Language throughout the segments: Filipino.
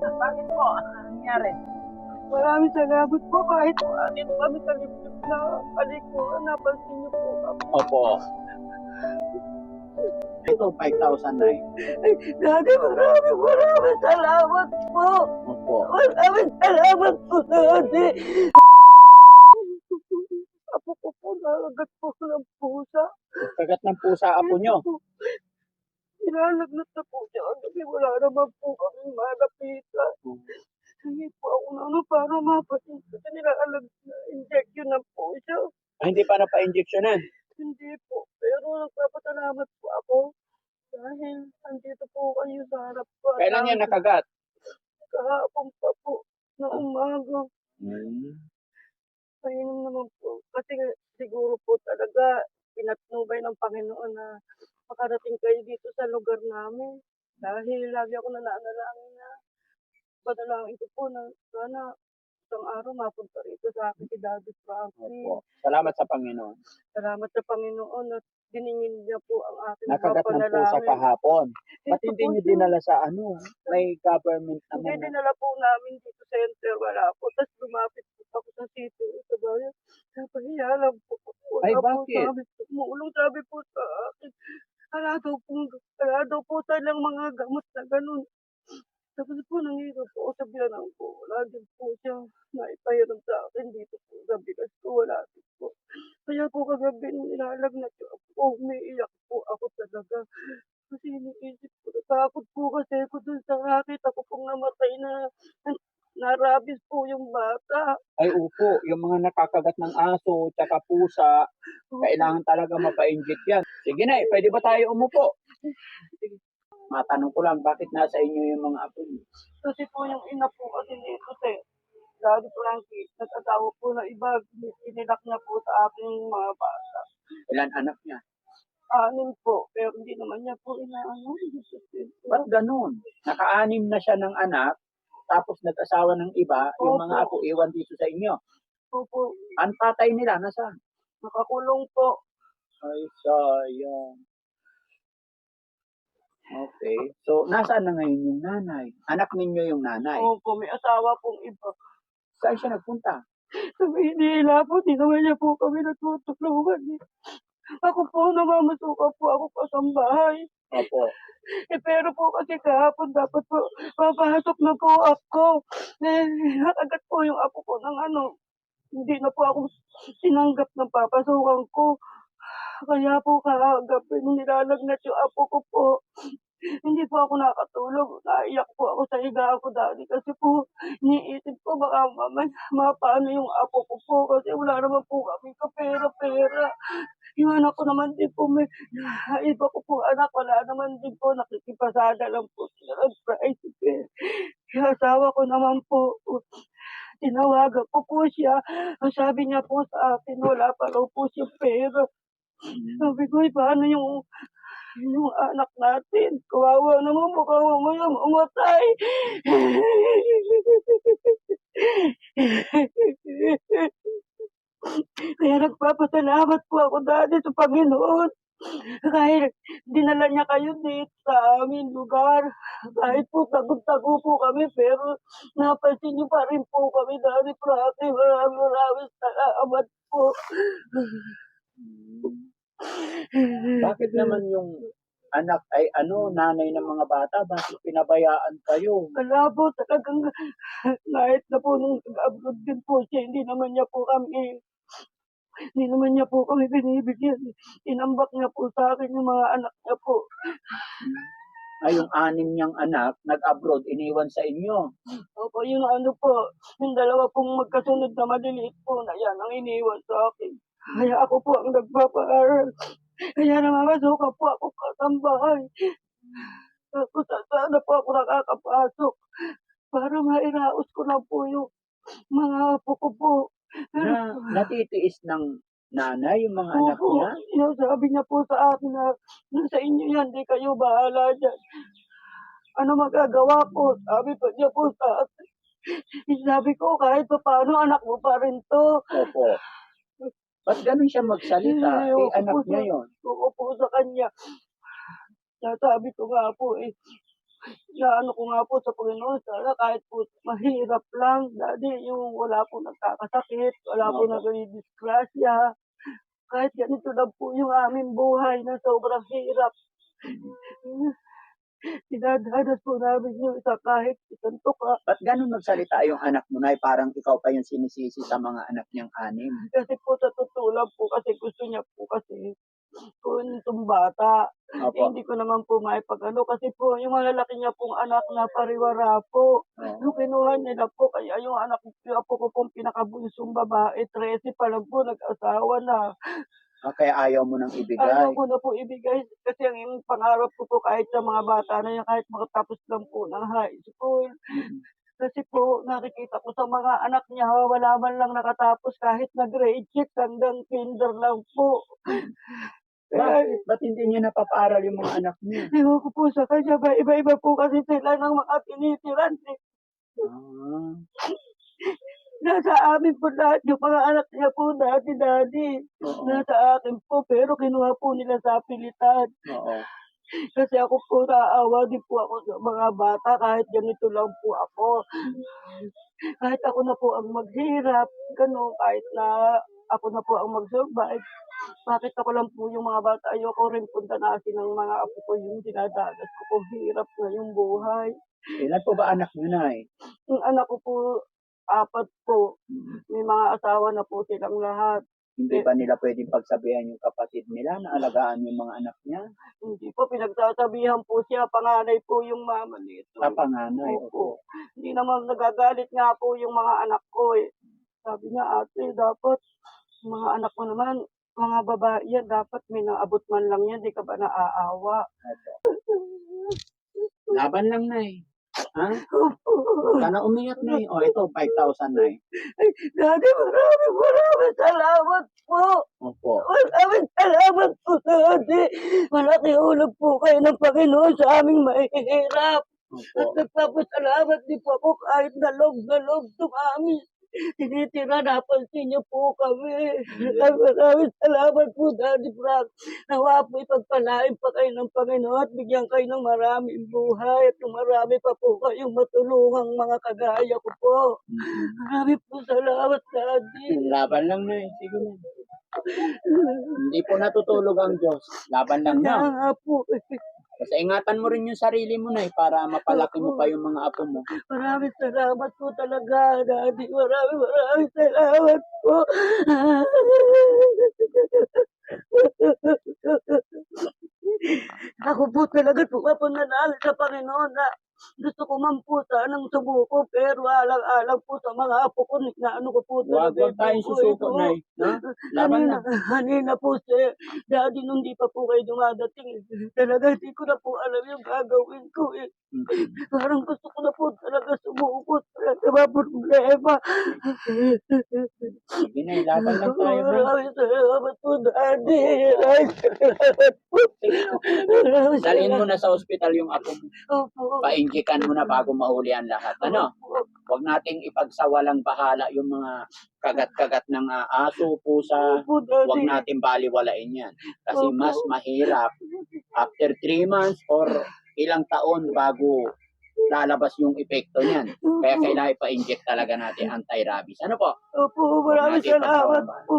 Bakit po? Ano nangyari? Maraming salamat po kahit po atin kami sa liblib na palikuran. Napansin niyo po kami. Opo. Ito, 5,000 na eh. Ay, Daddy, maraming maraming salamat po. Opo. Maraming salamat po, Daddy. Apo ko po, nalagat po ng pusa. Kagat ng pusa apo nyo. Inalagnat na po siya. Kasi wala naman po kami malapitan. Hindi po ako na ano para mapasin. Kasi nilalag na injection na po siya. Ah, hindi pa napa-injectionan. Hindi po. Pero nagpapasalamat po ako. Dahil andito po kayo sa harap ko. At Kailan yan ang- nakagat? Kahapon pa po. Na umaga. Hmm. Painom naman po. Kasi siguro po talaga pinatnubay ng Panginoon na makarating kayo dito sa lugar namin. Dahil lagi ako nananalangin na padalangin ko po na sana isang araw mapunta rito sa akin si Daddy Frankie. Opo. Salamat sa Panginoon. Salamat sa Panginoon at diningin niya po ang aking mga Nakagat ng pusa panalangin. kahapon. Ba't hindi po siya. dinala sa ano? May government Hindi, naman. na- dinala po namin dito sa center, wala po. Tapos lumapit po ako sa city sa bayan. Napahiya lang po. Ay, Wala po bakit? Sabi, tumulong sabi po sa akin. Wala daw po, wala daw po talang mga gamot na ganun. Tapos po nangyayari po ako sa biyanang ko. Wala din po siya naipahiram sa akin dito po sa bigas ko. Wala din po. Kaya po kagabi nung nilalagnat ko ako, umiiyak po ako talaga. Kasi iniisip ko, natakot po kasi ako dun sa nakita ko pong namatay na narabis po yung bata. Ay, upo. Yung mga nakakagat ng aso, tsaka pusa, kailangan talaga mapa-inject yan. Sige na, pwede ba tayo umupo? Matanong ko lang, bakit nasa inyo yung mga apo niyo? Kasi po yung ina po kasi dito te. Lagi Frankie, nag-asawa po na iba, inilak niya po sa aking mga bata. Ilan anak niya? Anim po, pero hindi naman niya po inaano. Ba't ganun? Naka-anim na siya ng anak, tapos nag-asawa ng iba, yung mga apo iwan dito sa inyo. Opo, Ang tatay nila, nasaan? Nakakulong po. Ay, sayang. Okay. So, nasaan na ngayon yung nanay? Anak ninyo yung nanay. Opo, may asawa pong iba. Saan siya nagpunta? Sa Manila po, di naman niya po kami natutulungan. eh. Ako po, namamasuka po ako pa sa bahay. Opo. Eh, pero po kasi kahapon dapat po, papasok na po ako. Eh, nakagat po yung apo ko ng ano, hindi na po ako tinanggap ng papasukan ko. Kaya po kagabi nilalagnat yung apo ko po, hindi po ako nakatulog. Naiyak po ako sa higa ko dati kasi po, niisip ko baka mamaya mapano yung apo ko po kasi wala naman po kami kapera-pera. Yung anak ko naman din po, may iba ko po anak, wala naman din po, nakikipasada lang po sila ng tricycle. Yung asawa ko naman po, tinawagan ko po siya. Ang sabi niya po sa akin, wala pa raw po siya pera. Sabi ko, "Eh, paano yung yung anak natin? Kawawa naman mo, kawawa mo umatay. Kaya nagpapasalamat po ako dati sa Panginoon. Kahit dinala niya kayo dito sa aming lugar. Kahit po tagod-tago po kami, pero napansin niyo pa rin po kami dati. Prati, maraming maraming salamat po. Bakit naman yung anak ay ano, nanay ng mga bata, bakit pinabayaan kayo? Wala po talagang kahit na po nung nag-abroad din po siya, hindi naman niya po kami hindi naman niya po kami binibigyan. Inambak niya po sa akin yung mga anak niya po. Ay, yung anim niyang anak, nag-abroad, iniwan sa inyo. Opo, yung ano po, yung dalawa pong magkasunod na maliliit po na yan ang iniwan sa akin. Kaya ako po ang nagpapaaral. Kaya namamasuka po ako kasambahay. Tapos sana po ako nakakapasok para mairaos ko na po yung mga apo ko po. Na, natitiis ng nanay, yung mga anak Opo, niya. yung sabi niya po sa akin na nasa inyo yan, di kayo bahala dyan. Ano magagawa ko? Sabi pa niya po sa akin. Sabi ko, kahit pa paano, anak mo pa rin to. Opo. Ba't ganun siya magsalita? Eh, Eh, anak po niya sa- yon. Oo po sa kanya. Sasabi ko nga po eh, na ano ko nga po sa Panginoon, sana kahit po mahirap lang, Daddy, yung wala po nagkakasakit, wala po Opo. nagdidisgrasya, kahit ganito lang po yung aming buhay na sobrang hirap. Dinadanas po namin yung isa kahit isang tuka. Ba't ganun magsalita yung anak mo, Nay? Parang ikaw pa yung sinisisi sa mga anak niyang anim. Kasi po sa totoo lang po kasi gusto niya po kasi kung itong bata. Eh, Opo. hindi ko naman po maipagano kasi po yung malalaki niya pong anak na pariwara po. Oo. Nung kinuha nila po, kaya yung anak yung apo ko pong pinakabunsong babae, 13 pa lang po, nag-asawa na. Ah, kaya ayaw mo nang ibigay. Ayaw ko na po ibigay kasi ang yung pangarap ko po kahit sa mga bata na yan, kahit makatapos lang po ng high school. Kasi po, nakikita ko sa mga anak niya, wala man lang nakatapos kahit na grade 6 hanggang kinder lang po. Bakit? Ba't hindi niya napapaaral yung mga anak niya? ewan ko po sa kanya, ba, iba-iba po kasi sila ng mga tinitiran. Eh. Ah, Nasa amin po lahat yung mga anak niya po dati-dati. oo. Nasa akin po, pero kinuha po nila sa pilitan. Oo. Kasi ako po naawa din po ako sa mga bata kahit ganito lang po ako. Kahit ako na po ang maghirap, gano'n, kahit na ako na po ang mag-survive. Bakit ako lang po yung mga bata, ayoko rin puntanasin ng mga apo ko yung dinadanas ko po. Hirap na yung buhay. Ilan po ba anak niyo, Nay? Yung anak ko po, apat po. May mga asawa na po silang lahat. Hindi ba nila pwedeng pagsabihan yung kapatid nila na alagaan yung mga anak niya? Hindi po, pinagsasabihan po siya, panganay po yung mama nito. Sa panganay. Opo. Hindi naman nagagalit nga po yung mga anak ko eh. Sabi niya, ate, dapat mga anak mo naman, mga babae yan, dapat may naabot man lang yan, di ka ba naaawa? Laban lang, Nay. Ha? Sana umiyak, Nay. O, ito, 5,000, Nay. Daddy, maraming maraming salamat po. Opo. Maraming salamat po, Daddy. Malaki ulog po kayo ng Panginoon sa aming mahihirap. At Opo. nagpapasalamat din po ako kahit na log na log dumami. Tinitira, napansin niyo po kami. Maraming maraming salamat po, Daddy Frank. Nawa po ipagpalain pa kayo ng Panginoon at bigyan kayo ng maraming buhay at ng marami pa po kayong matulungang mga kagaya ko po. Mm. Marami po salamat, Daddy. Laban lang, Nay. Sige na. Hindi po natutulog ang Diyos. Laban lang Kaya na. nga po, Basta ingatan mo rin yung sarili mo, Nay, para mapalaki mo pa yung mga apo mo. maraming salamat po talaga, Daddy. Maraming maraming salamat po. Ako po talaga pumapunanal sa Panginoon na gusto ko man po sanang sumuko pero alang-alang po sa mga apo ko na ano ko po Huwag talaga huwag tayong susuko. Nay. Ha? Laban Kanina, lang. kanina po sir, daddy nung di pa po kayo dumadating, talaga di ko na po alam yung gagawin ko eh. Mm. Parang gusto ko na po talaga sumukot sa mga problema. Na, laban lang tayo. Nay. Maraming salamat po, daddy. Maraming salamat po. Maraming Dalhin mo na sa ospital yung apo mo. po. Painjikan mo na bago mahuli ang lahat. Ano? Huwag nating ipagsawalang bahala yung mga kagat-kagat ng ah, aso, pusa. Opo, Huwag natin baliwalain yan. Kasi Opo. mas mahirap after 3 months or ilang taon bago lalabas yung epekto niyan. Kaya kailangan ipa-inject talaga natin anti-rabies. Ano po? Opo, maraming Natin salamat po.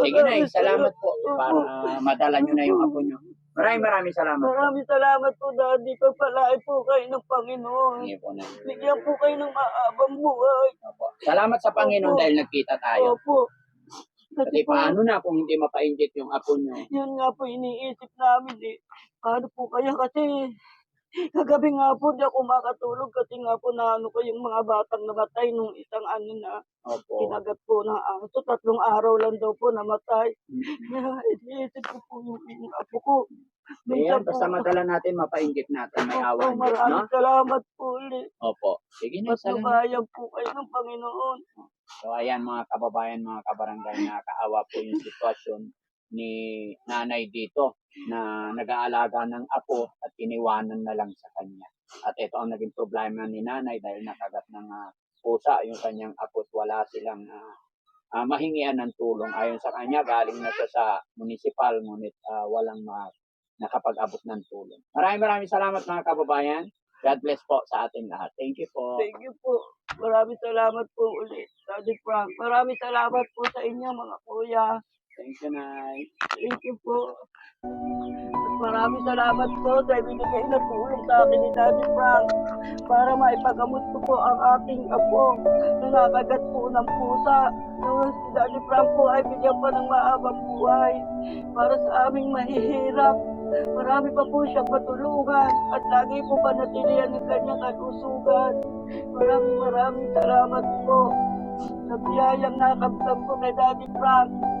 Sige na, salamat po para madala nyo na yung apo nyo. Maraming maraming salamat. Maraming salamat po, Daddy. Pagpalain po kayo ng Panginoon. Sige po na. Bigyan po kayo ng maabang buhay. Opo. Salamat sa Panginoon Opo. dahil nagkita tayo. Opo. Kasi paano na kung hindi mapa-inject yung apo nyo? yun nga po iniisip namin eh. Paano po kaya kasi kagabi nga po di ako makatulog kasi nga po na ano ko yung mga batang namatay nung isang ano na Opo. kinagat po ng aso. Tatlong araw lang daw po namatay. Kaya iniisip ko po yung, yung apo ko. Ayan, Minsan po- basta madala natin, mapa-inject natin. May Opo, awa ang Diyos, no? maraming salamat po ulit. Opo. Sige na, salamat. Patubayan po kayo ng Panginoon. So ayan mga kababayan, mga kabarangay, nakakaawa po yung sitwasyon ni nanay dito na nag-aalaga ng apo at iniwanan na lang sa kanya. At ito ang naging problema ni nanay dahil nakagat ng ah, pusa yung kanyang apo at wala silang ah, ah, mahingian ng tulong. Ayon sa kanya, galing na siya sa municipal ngunit ah, walang ma- nakapag-abot ng tulong. Maraming maraming salamat mga kababayan. God bless po sa ating lahat. Thank you po. Thank you po. Maraming salamat po ulit, Daddy Frank. Maraming salamat po sa inyo, mga kuya. Thank you, Nay. Thank you po. Maraming salamat po dahil binigay na tulong sa akin ni Daddy Frank para maipagamot ko po ang aking apo na po ng pusa. Tapos si Daddy Frank po ay bigyan pa ng mahabang buhay para sa aming mahihirap. Marami pa po siyang patulungan at lagi po panatilian ng kanyang kalusugan. Maraming maraming salamat po sa biyayang nakamtam ko kay Daddy Frank.